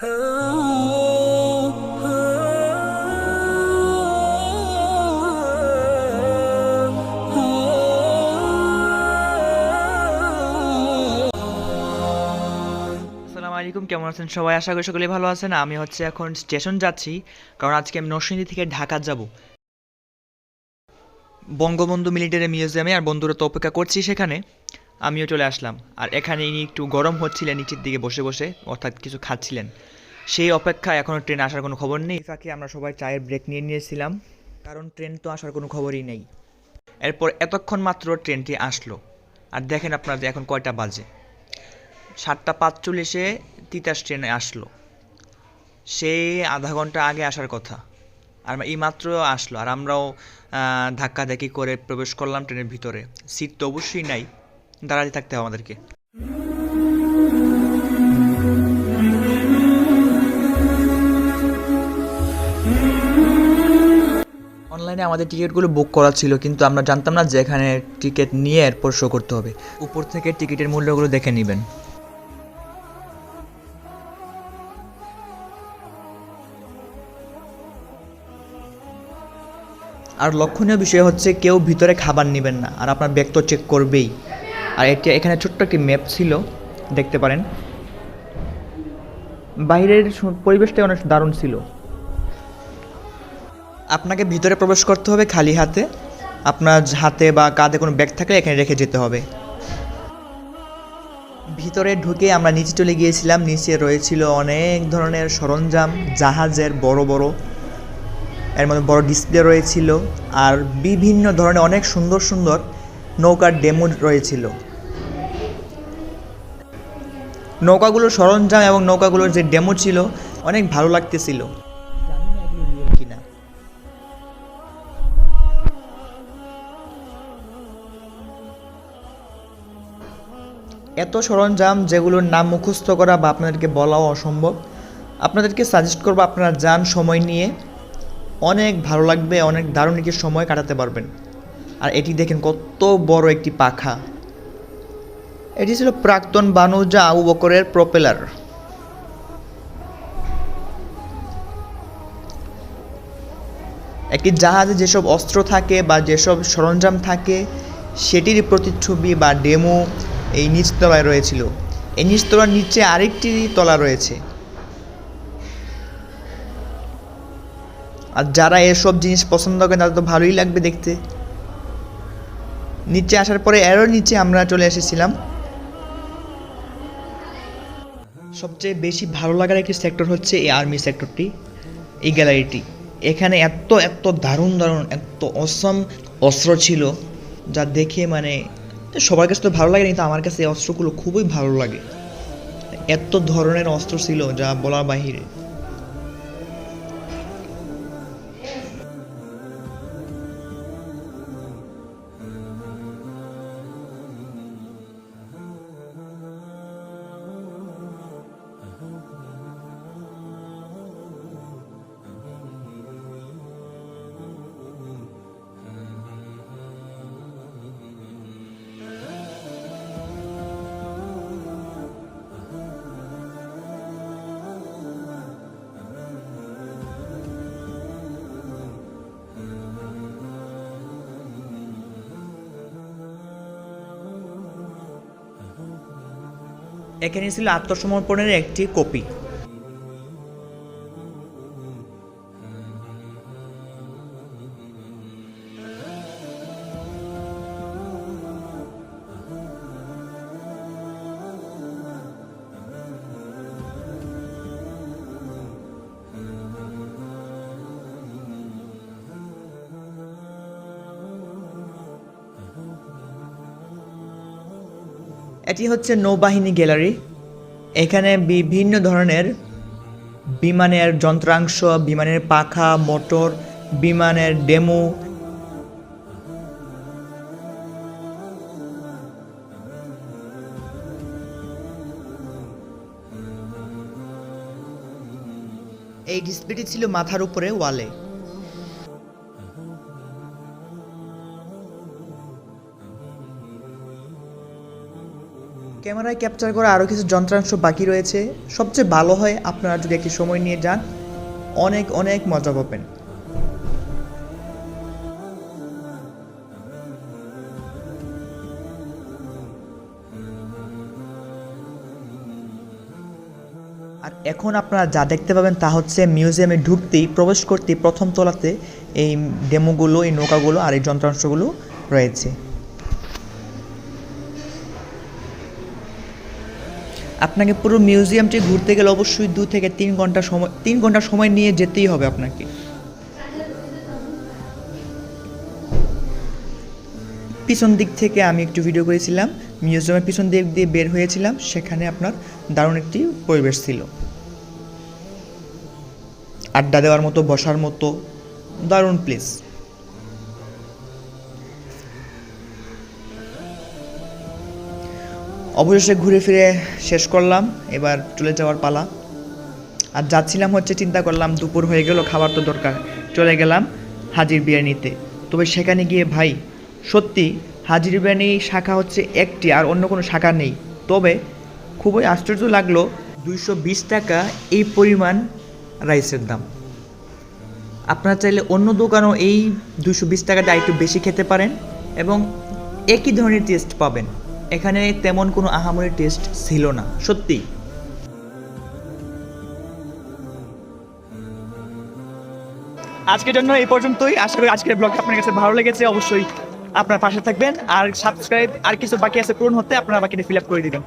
আলাইকুম, কেমন আছেন সবাই? আশা করি সকলেই ভালো আছেন। আমি হচ্ছে এখন স্টেশন যাচ্ছি, কারণ আজকে আমি নরসিংদী থেকে ঢাকা যাব। বঙ্গবন্ধু মিলিটারি মিউজিয়ামে, আর বন্ধুরা তো অপেক্ষা করছি সেখানে। আমিও চলে আসলাম। আর এখানে ইনি একটু গরম হচ্ছিলেন নিচের দিকে বসে বসে অর্থাৎ কিছু খাচ্ছিলেন। সেই অপেক্ষা এখনও ট্রেন আসার কোনো খবর নেই। ফাঁকে আমরা সবাই চায়ের ব্রেক নিয়ে নিয়েছিলাম কারণ ট্রেন তো আসার কোনো খবরই নেই। এরপর এতক্ষণ মাত্র ট্রেনটি আসলো। আর দেখেন আপনারা যে এখন কয়টা বাজে। সাতটা পাঁচচল্লিশে তিতাস ট্রেনে আসলো। সে আধা ঘণ্টা আগে আসার কথা। আর এই মাত্র আসলো। আর আমরাও ধাক্কাধাক্কি করে প্রবেশ করলাম ট্রেনের ভিতরে। সিট তো অবশ্যই নাই। দাঁড়াতে থাকতে হবে আমাদেরকে। অনলাইনে আমাদের টিকিটগুলো বুক করা ছিল, কিন্তু আমরা জানতাম না যে এখানে টিকিট নিয়ে এরপর শো করতে হবে। উপর থেকে টিকিটের মূল্যগুলো দেখে নেবেন। আর লক্ষণীয় বিষয় হচ্ছে কেউ ভিতরে খাবার নেবেন না, আর আপনার ব্যাগ তো চেক করবেই। আর এটি এখানে ছোট্ট একটি ম্যাপ ছিল, দেখতে পারেন। বাইরের পরিবেশটা অনেক দারুণ ছিল। আপনাকে ভিতরে প্রবেশ করতে হবে খালি হাতে। আপনার হাতে বা কাঁধে কোনো ব্যাগ থাকলে এখানে রেখে যেতে হবে। ভিতরে ঢুকে আমরা নিচে চলে গিয়েছিলাম। নিচে রয়েছিল অনেক ধরনের সরঞ্জাম, জাহাজের বড় বড়, এর মধ্যে বড় ডিসপ্লে রয়েছিল। আর বিভিন্ন ধরনের অনেক সুন্দর সুন্দর নৌকার ডেমো রয়েছিল। নৌকাগুলোর সরঞ্জাম এবং নৌকাগুলোর যে ডেমো ছিল, অনেক ভালো লাগতেছিল। কিনা এত সরঞ্জাম যেগুলোর নাম মুখস্থ করা বা আপনাদেরকে বলাও অসম্ভব। আপনাদেরকে সাজেস্ট করব আপনারা যান সময় নিয়ে। অনেক ভালো লাগবে, অনেক দারুণ একটি সময় কাটাতে পারবেন। আর এটি দেখেন কত বড় একটি পাখা। এটি ছিল প্রাক্তন বানুজা আবু প্রপেলার। একটি জাহাজে যেসব অস্ত্র থাকে বা যেসব সরঞ্জাম থাকে, সেটির প্রতিচ্ছবি বা ডেমো এই নিচতলায় রয়েছিল। এই নিচতলার নিচে আরেকটি তলা রয়েছে। আর যারা এসব জিনিস পছন্দ করে তাদের তো ভালোই লাগবে দেখতে। নিচে আসার পরে, এরও নিচে আমরা চলে এসেছিলাম। সবচেয়ে বেশি ভালো লাগার একটি সেক্টর হচ্ছে এই আর্মি সেক্টরটি এই গ্যালারিটি এখানে এত এত দারুণ দারুণ, এত অসম অস্ত্র ছিল, যা দেখে মানে সবার কাছে তো ভালো লাগে কিন্তু আমার কাছে এই অস্ত্রগুলো খুবই ভালো লাগে। এত ধরনের অস্ত্র ছিল যা বলার বাহিরে। এখানে ছিল আত্মসমর্পণের একটি কপি। এটি হচ্ছে নৌবাহিনী গ্যালারি। এখানে বিভিন্ন ধরনের বিমানের যন্ত্রাংশ, বিমানের পাখা, মোটর, বিমানের ডেমো। এই ডিসপ্লেটি ছিল মাথার উপরে ওয়ালে। ক্যামেরায় ক্যাপচার করা আরও কিছু যন্ত্রাংশ বাকি রয়েছে। সবচেয়ে ভালো হয় আপনারা যদি একটি সময় নিয়ে যান, অনেক অনেক মজা পাবেন। আর এখন আপনারা যা দেখতে পাবেন তা হচ্ছে মিউজিয়ামে ঢুকতেই, প্রবেশ করতেই প্রথম তলাতে এই ডেমোগুলো, এই নৌকাগুলো আর এই যন্ত্রাংশগুলো রয়েছে। আপনাকে পুরো মিউজিয়ামটি ঘুরতে গেলে অবশ্যই দু থেকে তিন ঘণ্টা সময় তিন ঘণ্টা সময় নিয়ে যেতেই হবে আপনাকে। পিছন দিক থেকে আমি একটু ভিডিও করেছিলাম। মিউজিয়ামের পিছন দিক দিয়ে বের হয়েছিলাম। সেখানে আপনার দারুণ একটি পরিবেশ ছিল। আড্ডা দেওয়ার মতো, বসার মতো, দারুণ প্লেস অবশেষে ঘুরে ফিরে শেষ করলাম, এবার চলে যাওয়ার পালা। আর যাচ্ছিলাম হচ্ছে চিন্তা করলাম দুপুর হয়ে গেল, খাবার তো দরকার। চলে গেলাম হাজির বিরিয়ানিতে। তবে সেখানে গিয়ে ভাই, সত্যি হাজির বিরিয়ানি শাখা হচ্ছে একটি আর অন্য কোনো শাখা নেই। তবে খুবই আশ্চর্য লাগল, দুইশো বিশ টাকা এই পরিমাণ রাইসের দাম। আপনারা চাইলে অন্য দোকানও এই দুশো বিশ টাকাটা একটু বেশি খেতে পারেন এবং একই ধরনের টেস্ট পাবেন। এখানে তেমন কোনো আহামরি টেস্ট ছিল না, সত্যি। আজকের জন্য এই পর্যন্তই। আশা করি আজকের ব্লগটা আপনার কাছে ভালো লেগেছে, অবশ্যই আপনার পাশে থাকবেন। আর সাবস্ক্রাইব আর কিছু বাকি আছে পূরণ হতে আপনারা বাকিটা ফিল আপ করে দিবেন।